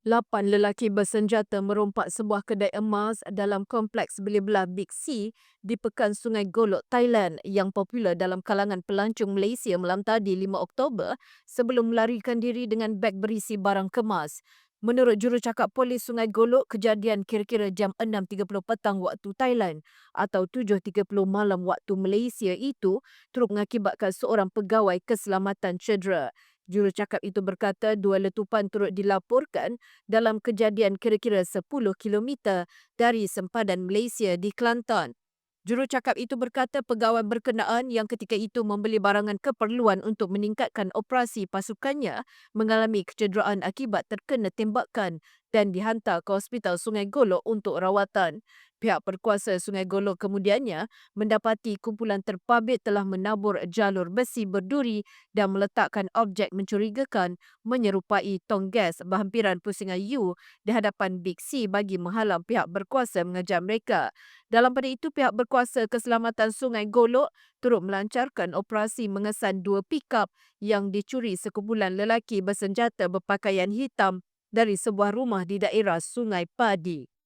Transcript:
Lapan lelaki bersenjata merompak sebuah kedai emas dalam kompleks beli belah Big C di Pekan Sungai Golok, Thailand yang popular dalam kalangan pelancong Malaysia malam tadi 5 Oktober sebelum melarikan diri dengan beg berisi barang kemas. Menurut jurucakap polis Sungai Golok, kejadian kira-kira jam 6.30 petang waktu Thailand atau 7.30 malam waktu Malaysia itu turut mengakibatkan seorang pegawai keselamatan cedera. Jurucakap itu berkata dua letupan turut dilaporkan dalam kejadian kira-kira 10 km dari sempadan Malaysia di Kelantan. Jurucakap itu berkata pegawai berkenaan yang ketika itu membeli barangan keperluan untuk meningkatkan operasi pasukannya mengalami kecederaan akibat terkena tembakan dan dihantar ke Hospital Sungai Golok untuk rawatan. Pihak berkuasa Sungai Golok kemudiannya mendapati kumpulan terpabit telah menabur jalur besi berduri dan meletakkan objek mencurigakan menyerupai tong gas berhampiran pusingan U di hadapan Big C bagi menghalang pihak berkuasa mengejar mereka. Dalam pada itu, pihak berkuasa keselamatan Sungai Golok turut melancarkan operasi mengesan dua pikap yang dicuri sekumpulan lelaki bersenjata berpakaian hitam dari sebuah rumah di daerah Sungai Padi.